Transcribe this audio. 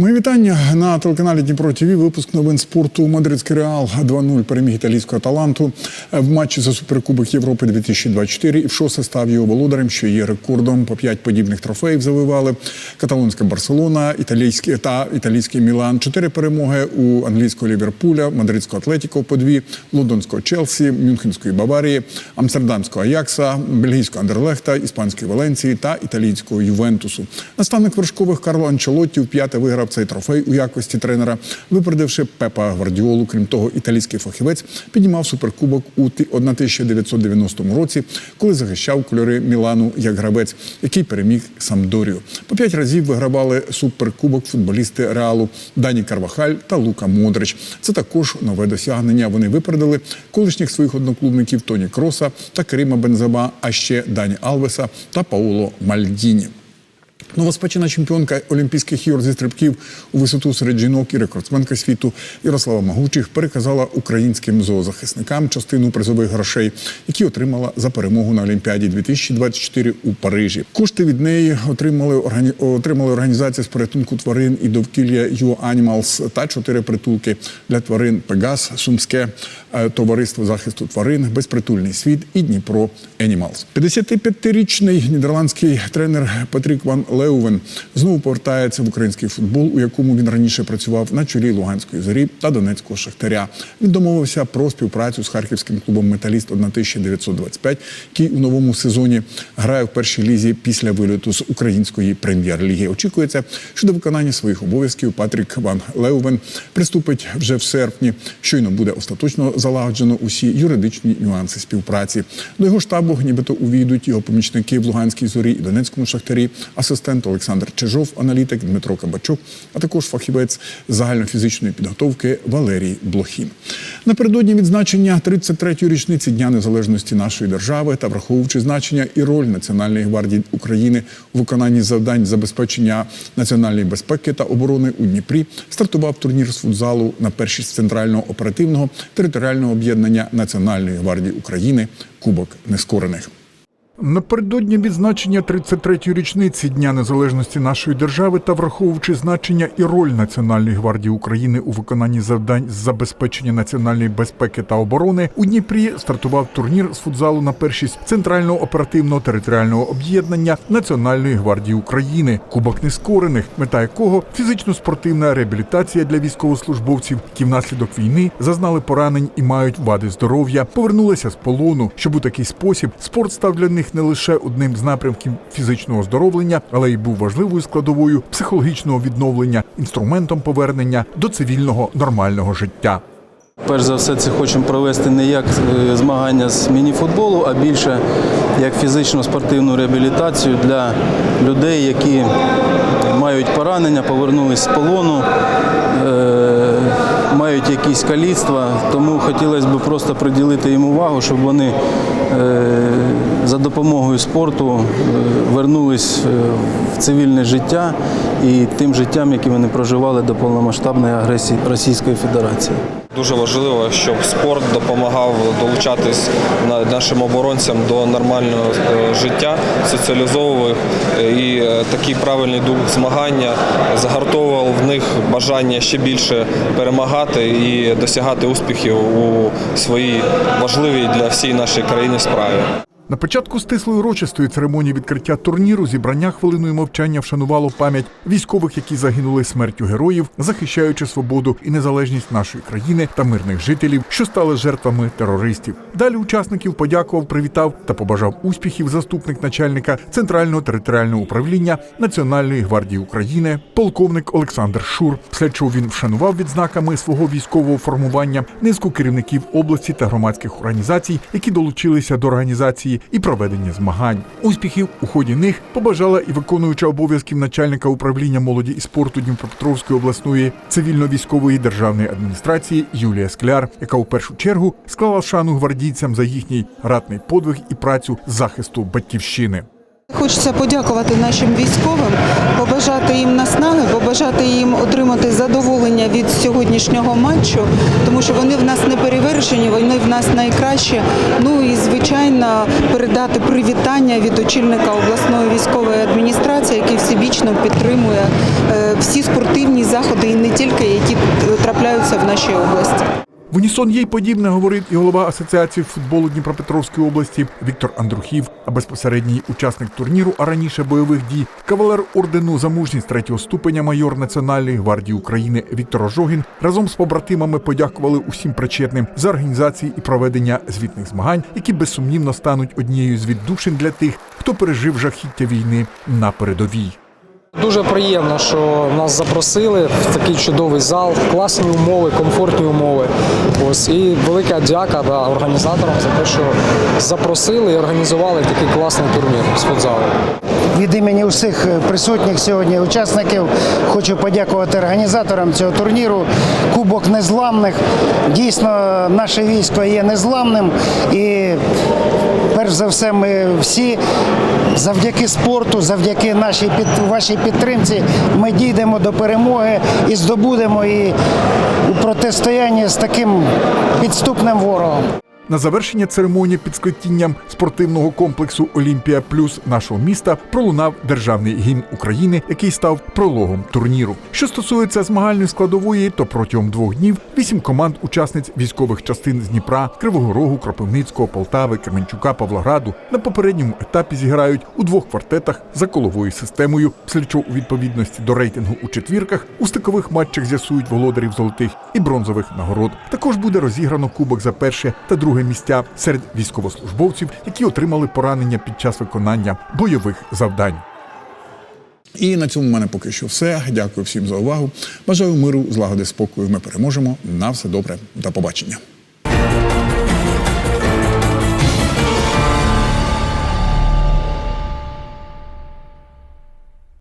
Мої вітання на телеканалі Дніпро ТВ. Випуск новин спорту. Мадридський реал 2-0 переміг італійського таланту в матчі за суперкубок Європи 2024 і в шосте став його володарем, що є рекордом. По п'ять подібних трофеїв завивали каталонська Барселона, італійський та італійський Мілан. Чотири перемоги у англійського Ліверпуля, мадридського Атлетіко по дві, лондонського Челсі, Мюнхенської Баварії, Амстердамського Аякса, бельгійського Андерлехта, іспанської Валенції та італійського Ювентусу. Наставник вершкових Карло Анчелотті вп'яте виграв цей трофей у якості тренера, випередивши Пепа Гвардіолу. Крім того, італійський фахівець піднімав суперкубок у ті- 1990 році, коли захищав кольори Мілану як гравець, який переміг Самдорію. По п'ять разів вигравали суперкубок футболісти Реалу Дані Карвахаль та Лука Модрич. Це також нове досягнення. Вони випередили колишніх своїх одноклубників Тоні Кроса та Керима Бензема, а ще Дані Алвеса та Пауло Мальдіні. Новоспечена чемпіонка Олімпійських ігор зі стрибків у висоту серед жінок і рекордсменка світу Ярослава Магучих переказала українським зоозахисникам частину призових грошей, які отримала за перемогу на Олімпіаді 2024 у Парижі. Кошти від неї отримали органі... отримали організація з порятунку тварин і довкілля You Animals та чотири притулки для тварин Пегас, Сумське е, товариство захисту тварин, безпритульний світ і Дніпро Animals. 55-річний нідерландський тренер Патрік Ван Леувен знову повертається в український футбол, у якому він раніше працював на чолі Луганської зорі та Донецького шахтаря. Він домовився про співпрацю з харківським клубом Металіст 1925, який у новому сезоні грає в першій лізі після виліту з української прем'єр-ліги. Очікується, що до виконання своїх обов'язків Патрік Ван Леувен приступить вже в серпні. Щойно буде остаточно залагоджено усі юридичні нюанси співпраці. До його штабу нібито увійдуть його помічники в Луганській зорі і Донецькому шахтарі, асистент Олександр Чижов, аналітик Дмитро Кабачук, а також фахівець загальнофізичної підготовки Валерій Блохін. Напередодні відзначення 33-ї річниці Дня Незалежності нашої держави та враховуючи значення і роль Національної гвардії України у виконанні завдань забезпечення національної безпеки та оборони у Дніпрі, стартував турнір з футзалу на першість центрального оперативного територіального об'єднання Національної гвардії України Кубок Нескорених. Напередодні відзначення 33-ї річниці Дня Незалежності нашої держави та враховуючи значення і роль Національної гвардії України у виконанні завдань з забезпечення національної безпеки та оборони, у Дніпрі стартував турнір з футзалу на першість центрального оперативного територіального об'єднання Національної гвардії України, Кубок Нескорених, мета якого фізично-спортивна реабілітація для військовослужбовців, які внаслідок війни зазнали поранень і мають вади здоров'я, повернулися з полону, щоб у такий спосіб спорт став для них не лише одним з напрямків фізичного оздоровлення, але й був важливою складовою психологічного відновлення, інструментом повернення до цивільного нормального життя. Перш за все, це хочемо провести не як е, змагання з мініфутболу, а більше як фізично-спортивну реабілітацію для людей, які мають поранення, повернулись з полону, е, мають якісь каліцтва. Тому хотілося б просто приділити їм увагу, щоб вони е, за допомогою спорту е, вернулись е, в цивільне життя і тим життям, яке вони проживали до повномасштабної агресії Російської Федерації. Дуже важливо, щоб спорт допомагав долучатись нашим оборонцям до нормального е, життя, соціалізовував. І такий правильний дух змагання загартовував в них бажання ще більше перемагати і досягати успіхів у своїй важливій для всієї нашої країни справі. На початку стислої урочистої церемонії відкриття турніру зібрання хвилиною мовчання вшанувало пам'ять військових, які загинули смертю героїв, захищаючи свободу і незалежність нашої країни та мирних жителів, що стали жертвами терористів. Далі учасників подякував, привітав та побажав успіхів заступник начальника центрального територіального управління Національної гвардії України, полковник Олександр Шур. Після чого він вшанував відзнаками свого військового формування низку керівників області та громадських організацій, які долучилися до організації і проведення змагань. Успіхів у ході них побажала і виконуюча обов'язків начальника управління молоді і спорту Дніпропетровської обласної цивільно-військової державної адміністрації Юлія Скляр, яка у першу чергу склала шану гвардійцям за їхній ратний подвиг і працю захисту батьківщини. Хочеться подякувати нашим військовим, побажати їм наснаги, побажати їм отримати задоволення від сьогоднішнього матчу, тому що вони в нас не перевершені, вони в нас найкращі. Ну і звичайно передати привітання від очільника обласної військової адміністрації, який всебічно підтримує е, всі спортивні заходи і не тільки які трапляються в нашій області. В унісон їй подібне говорив і голова Асоціації футболу Дніпропетровської області Віктор Андрухів, а безпосередній учасник турніру, а раніше бойових дій, кавалер ордену за мужність третього ступеня майор Національної гвардії України Віктор Ожогін разом з побратимами подякували усім причетним за організації і проведення звітних змагань, які безсумнівно стануть однією з віддушин для тих, хто пережив жахіття війни на передовій. Дуже приємно, що нас запросили в такий чудовий зал, класні умови, комфортні умови. Ось і велика дяка да, організаторам за те, що запросили і організували такий класний турнір з футзалу. Від імені усіх присутніх сьогодні учасників хочу подякувати організаторам цього турніру. Кубок незламних. Дійсно, наше військо є незламним. І перш за все, ми всі завдяки спорту, завдяки нашій під, вашій підтримці, ми дійдемо до перемоги і здобудемо її у протистоянні з таким підступним ворогом. На завершення церемонії під склепінням спортивного комплексу Олімпія Плюс нашого міста пролунав державний гімн України, який став прологом турніру. Що стосується змагальної складової, то протягом двох днів вісім команд учасниць військових частин з Дніпра, Кривого Рогу, Кропивницького, Полтави, Кременчука, Павлограду на попередньому етапі зіграють у двох квартетах за коловою системою. Чого у відповідності до рейтингу у четвірках у стикових матчах з'ясують володарів золотих і бронзових нагород. Також буде розіграно кубок за перше та друге місця серед військовослужбовців, які отримали поранення під час виконання бойових завдань. І на цьому в мене поки що все. Дякую всім за увагу. Бажаю миру, злагоди, спокою. Ми переможемо. На все добре. До побачення.